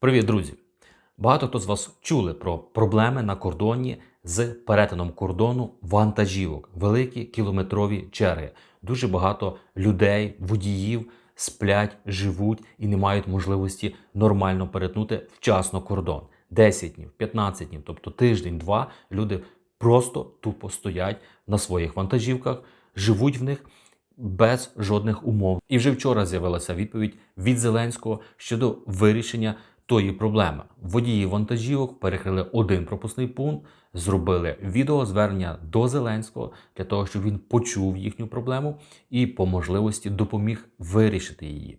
Привіт, друзі! Багато хто з вас чули про проблеми на кордоні з перетином кордону вантажівок, великі кілометрові черги. Дуже багато людей, водіїв сплять, живуть і не мають можливості нормально перетнути вчасно кордон. 10 днів, 15 днів, тобто тиждень-два люди просто тупо стоять на своїх вантажівках, живуть в них без жодних умов. І вже вчора з'явилася відповідь від Зеленського щодо вирішення тої проблеми. Водії вантажівок перекрили один пропускний пункт, зробили відеозвернення до Зеленського для того, щоб він почув їхню проблему і по можливості допоміг вирішити її.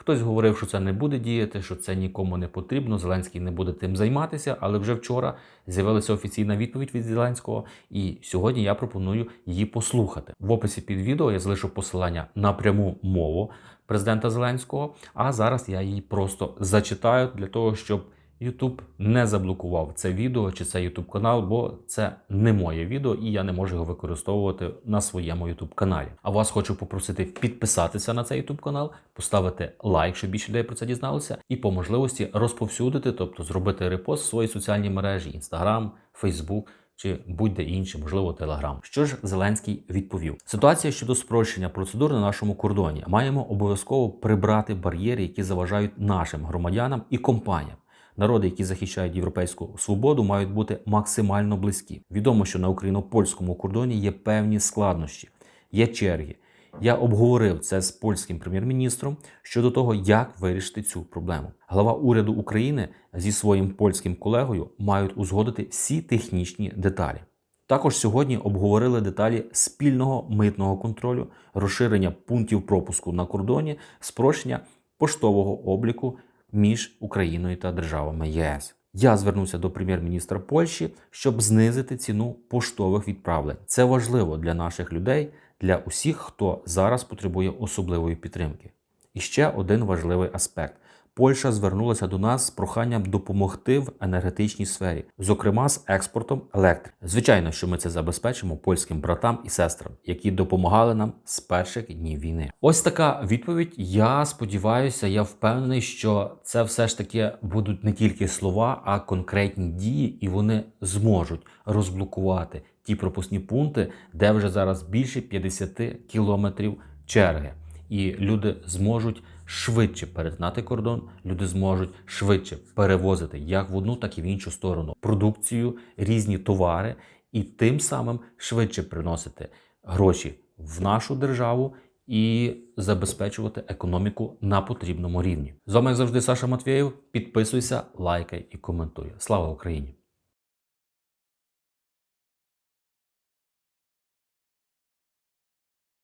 Хтось говорив, що це не буде діяти, що це нікому не потрібно. Зеленський не буде тим займатися, але вже вчора з'явилася офіційна відповідь від Зеленського, і сьогодні я пропоную її послухати. В описі під відео я залишу посилання на пряму мову президента Зеленського. А зараз я її просто зачитаю для того, щоб YouTube не заблокував це відео чи цей YouTube канал, бо це не моє відео, і я не можу його використовувати на своєму YouTube каналі. А вас хочу попросити підписатися на цей YouTube канал, поставити лайк, щоб більше людей про це дізналося, і по можливості розповсюдити, тобто зробити репост в свої соціальні мережі: Instagram, Facebook чи будь-де інше, можливо, Телеграм. Що ж Зеленський відповів? Ситуація щодо спрощення процедур на нашому кордоні маємо обов'язково прибрати бар'єри, які заважають нашим громадянам і компаніям. Народи, які захищають європейську свободу, мають бути максимально близькі. Відомо, що на україно-польському кордоні є певні складнощі, є черги. Я обговорив це з польським прем'єр-міністром щодо того, як вирішити цю проблему. Глава уряду України зі своїм польським колегою мають узгодити всі технічні деталі. Також сьогодні обговорили деталі спільного митного контролю, розширення пунктів пропуску на кордоні, спрощення поштового обліку між Україною та державами ЄС. Я звернувся до прем'єр-міністра Польщі, щоб знизити ціну поштових відправлень. Це важливо для наших людей, для усіх, хто зараз потребує особливої підтримки. І ще один важливий аспект. Польща звернулася до нас з проханням допомогти в енергетичній сфері, зокрема з експортом електрики. Звичайно, що ми це забезпечимо польським братам і сестрам, які допомагали нам з перших днів війни. Ось така відповідь. Я сподіваюся, я впевнений, що це все ж таки будуть не тільки слова, а конкретні дії, і вони зможуть розблокувати ті пропускні пункти, де вже зараз більше 50 кілометрів черги, і люди зможуть швидше перетинати кордон, люди зможуть швидше перевозити як в одну, так і в іншу сторону продукцію, різні товари, і тим самим швидше приносити гроші в нашу державу і забезпечувати економіку на потрібному рівні. З вами як завжди Саша Матвєєв. Підписуйся, лайкай і коментуй. Слава Україні!